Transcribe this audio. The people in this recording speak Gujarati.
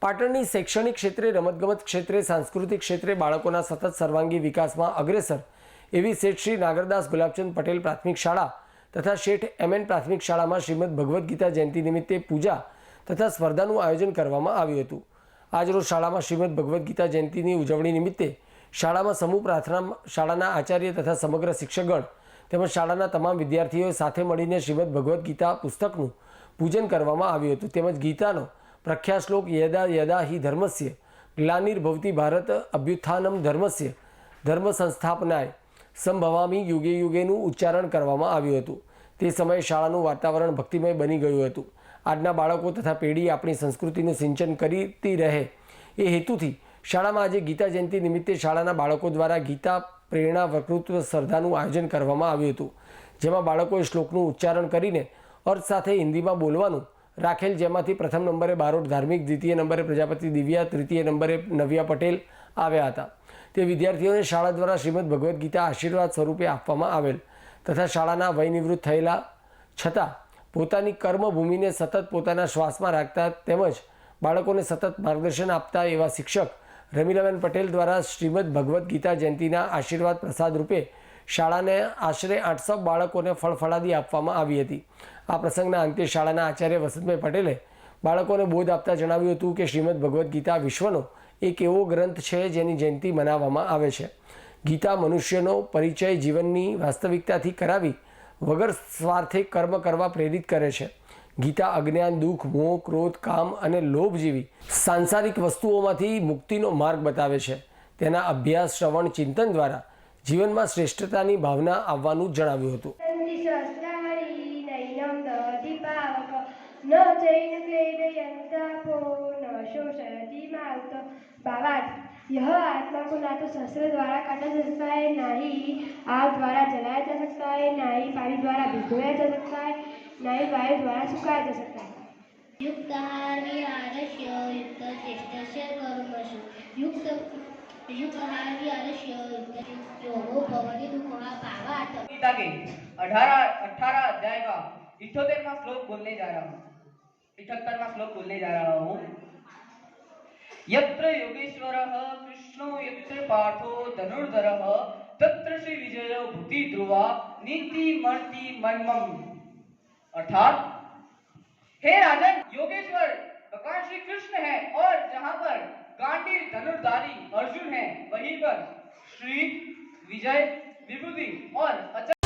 પાટણની શૈક્ષણિક ક્ષેત્રે, રમતગમત ક્ષેત્રે, સાંસ્કૃતિક ક્ષેત્રે બાળકોના સતત સર્વાંગી વિકાસમાં અગ્રેસર. એવી શેઠ શ્રી નાગરદાસ ગુલાબચંદ પટેલ પ્રાથમિક શાળા તથા શેઠ એમ એન પ્રાથમિક શાળામાં શ્રીમદ ભગવદ્ ગીતા જયંતિ નિમિત્તે પૂજા તથા સ્પર્ધાનું આયોજન કરવામાં આવ્યું હતું. આજરોજ શાળામાં શ્રીમદ ભગવદ્ ગીતા જયંતિની ઉજવણી નિમિત્તે શાળામાં સમૂહ પ્રાર્થના, શાળાના આચાર્ય તથા સમગ્ર શિક્ષકગણ તેમજ શાળાના તમામ વિદ્યાર્થીઓએ સાથે મળીને શ્રીમદ ભગવદ્ ગીતા પુસ્તકનું પૂજન કરવામાં આવ્યું હતું. તેમજ ગીતાનો પ્રખ્યાત શ્લોક યદા યદા હિ ધર્મસ્ય ગ્લાનિર્ભવતી ભારત અભ્યુત્થાનમ ધર્મસ્ય, ધર્મ સંસ્થાપનાય, સંભવામી યુગે યુગેનું ઉચ્ચારણ કરવામાં આવ્યું હતું. તે સમયે શાળાનું વાતાવરણ ભક્તિમય બની ગયું હતું. આજના બાળકો તથા પેઢી આપણી સંસ્કૃતિનું સિંચન કરતી રહે એ હેતુથી શાળામાં આજે ગીતા જયંતિ નિમિત્તે શાળાના બાળકો દ્વારા ગીતા, પ્રેરણા, વક્તૃત્વ સ્પર્ધાનું આયોજન કરવામાં આવ્યું હતું. જેમાં બાળકોએ શ્લોકનું ઉચ્ચારણ કરીને અર્થ સાથે હિન્દીમાં બોલવાનું રાખેલ, જેમાંથી પ્રથમ નંબરે બારોટ ધાર્મિક, દ્વિતીય નંબરે પ્રજાપતિ દિવ્યા, તૃતીય નંબરે નવ્યા પટેલ આવ્યા હતા. તે વિદ્યાર્થીઓને શાળા દ્વારા શ્રીમદ ભગવદ્ ગીતા આશીર્વાદ સ્વરૂપે આપવામાં આવેલ તથા શાળાના વયનિવૃત્ત થયેલા છતાં પોતાની કર્મભૂમિને સતત પોતાના શ્વાસમાં રાખતા તેમજ બાળકોને સતત માર્ગદર્શન આપતા એવા શિક્ષક રમીલાબેન પટેલ દ્વારા શ્રીમદ ભગવદ્ ગીતા જયંતિના આશીર્વાદ પ્રસાદ રૂપે શાળાને આશરે આઠસો બાળકોને ફળફળાદી આપવામાં આવી હતી. આ પ્રસંગના અંતે શાળાના આચાર્ય વસંતભાઈ પટેલે બાળકોને બોધ આપતા જણાવ્યું હતું કે શ્રીમદ ભગવદ્ ગીતા વિશ્વનો એક એવો ગ્રંથ છે જેની જયંતિ મનાવવામાં આવે છે. ગીતા મનુષ્યનો પરિચય જીવનની વાસ્તવિકતાથી કરાવી વગર સ્વાર્થે કર્મ કરવા પ્રેરિત કરે છે. ગીતા અજ્ઞાન, દુઃખ, મોહ, ક્રોધ, કામ અને લોભ જેવી સાંસારિક વસ્તુઓમાંથી મુક્તિનો માર્ગ બતાવે છે. તેના અભ્યાસ, શ્રવણ, ચિંતન દ્વારા જીવનમાં શ્રેષ્ઠતાની ભાવના આવવાનું જણાવ્યું હતું सन्ति सहस्राणि नैनं दहति पावक न चैन क्लेदयन्तापो न शोषयति मारुत भावार्थ यह आत्मा को ना तो शस्त्र द्वारा काटा जा सकता है ना ही आग द्वारा जलाया जा सकता है ना ही पानी द्वारा भिगोया जा सकता है ना ही वायु द्वारा सुखाया जा सकता है युक्तहार्यारस्य युक्तचेष्टस्य कर्मसु युक्त युक्तहार्यारस्य युक्तयोगो के अठारह अध्याय का इठोतेरवा श्लोक बोलने जा रहा हूँ। इठहत्तरवा श्लोक बोलने जा रहा हूँ। यत्र योगेश्वर कृष्णो यत्र पार्थो धनुर्धर तत्र श्री विजय भूति ध्रुवा नीति मर्ति अर्थात, हे राजन, योगेश्वर, भगवान श्री कृष्ण है और जहाँ पर गांडीव धनुर्धारी अर्जुन है, वहीं पर श्री विजय, विभूति और अचल